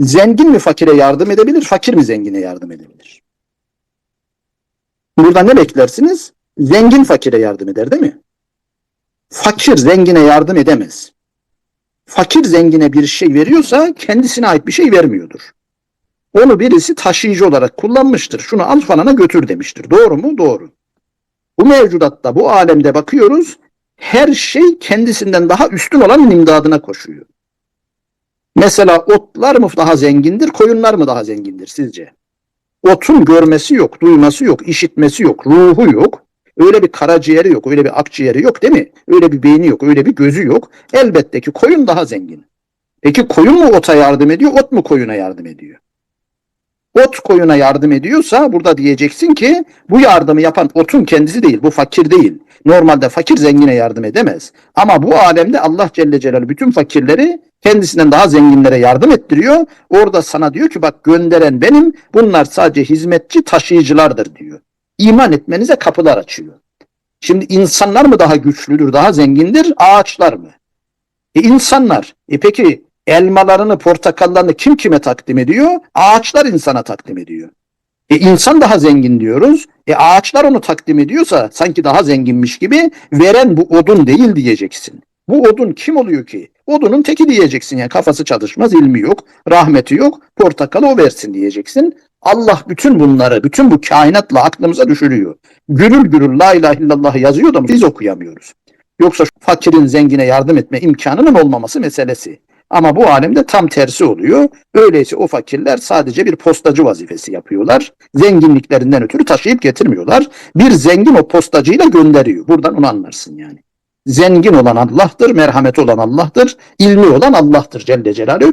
Zengin mi fakire yardım edebilir, fakir mi zengine yardım edebilir? Burada ne beklersiniz? Zengin fakire yardım eder değil mi? Fakir zengine yardım edemez. Fakir zengine bir şey veriyorsa kendisine ait bir şey vermiyordur. Onu birisi taşıyıcı olarak kullanmıştır. Şunu al falana götür demiştir. Doğru mu? Doğru. Bu mevcudatta, bu alemde bakıyoruz. Her şey kendisinden daha üstün olanın imdadına koşuyor. Mesela otlar mı daha zengindir, koyunlar mı daha zengindir sizce? Otun görmesi yok, duyması yok, işitmesi yok, ruhu yok. Öyle bir karaciğeri yok, öyle bir akciğeri yok değil mi? Öyle bir beyni yok, öyle bir gözü yok. Elbette ki koyun daha zengin. Peki koyun mu ota yardım ediyor, ot mu koyuna yardım ediyor? Ot koyuna yardım ediyorsa burada diyeceksin ki bu yardımı yapan otun kendisi değil, bu fakir değil. Normalde fakir zengine yardım edemez. Ama bu alemde Allah Celle Celaluhu bütün fakirleri kendisinden daha zenginlere yardım ettiriyor. Orada sana diyor ki bak gönderen benim, bunlar sadece hizmetçi taşıyıcılardır diyor. İman etmenize kapılar açıyor. Şimdi insanlar mı daha güçlüdür, daha zengindir, ağaçlar mı? E insanlar. E peki elmalarını, portakallarını kim kime takdim ediyor? Ağaçlar insana takdim ediyor. E insan daha zengin diyoruz. E ağaçlar onu takdim ediyorsa sanki daha zenginmiş gibi veren bu odun değil diyeceksin. Bu odun kim oluyor ki? Odunun teki diyeceksin yani kafası çalışmaz, ilmi yok, rahmeti yok, portakalı o versin diyeceksin. Allah bütün bunları, bütün bu kainatla aklımıza düşürüyor. Gürül gürül la ilahe illallah yazıyor da biz okuyamıyoruz. Yoksa şu fakirin zengine yardım etme imkanının olmaması meselesi. Ama bu alemde tam tersi oluyor. Öyleyse o fakirler sadece bir postacı vazifesi yapıyorlar. Zenginliklerinden ötürü taşıyıp getirmiyorlar. Bir zengin o postacıyla gönderiyor. Buradan onu anlarsın yani. Zengin olan Allah'tır, merhameti olan Allah'tır, ilmi olan Allah'tır Celle Celaluhu.